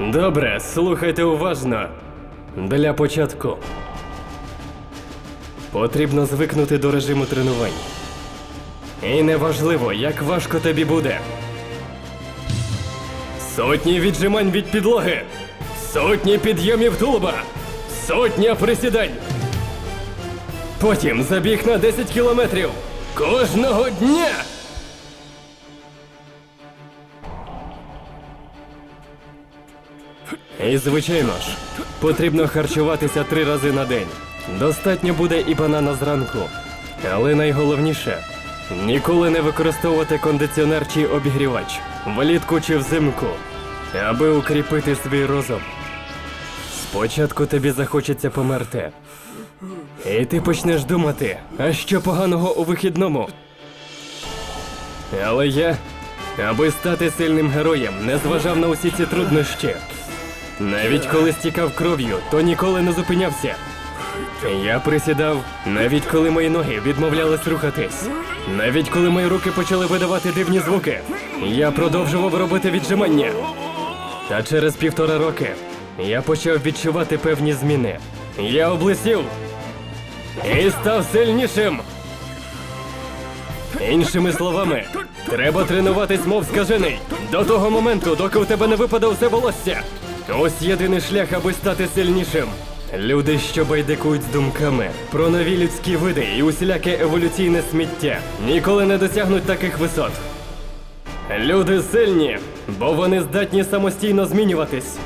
Добре, слухайте уважно. Для початку. Потрібно звикнути до режиму тренувань. І неважливо, як важко тобі буде. Сотні віджимань від підлоги, сотні підйомів тулуба, сотня присідань. Потім забіг на 10 кілометрів кожного дня. І звичайно ж, потрібно харчуватися три рази на день. Достатньо буде і банана зранку. Але найголовніше ніколи не використовувати кондиціонер чи обігрівач влітку чи взимку, аби укріпити свій розум. Спочатку тобі захочеться померти. І ти почнеш думати, а що поганого у вихідному? Але я, аби стати сильним героєм, не зважав на усі ці труднощі. Навіть коли стікав кров'ю, то ніколи не зупинявся. Я присідав, навіть коли мої ноги відмовлялись рухатись. Навіть коли мої руки почали видавати дивні звуки, я продовжував робити віджимання. Та через півтора роки я почав відчувати певні зміни. Я облисів і став сильнішим. Іншими словами, треба тренуватись, мов скажений, до того моменту, доки у тебе не випаде усе волосся. Ось єдиний шлях, аби стати сильнішим. Люди, що байдикують з думками про нові людські види і усіляке еволюційне сміття, ніколи не досягнуть таких висот. Люди сильні, бо вони здатні самостійно змінюватись.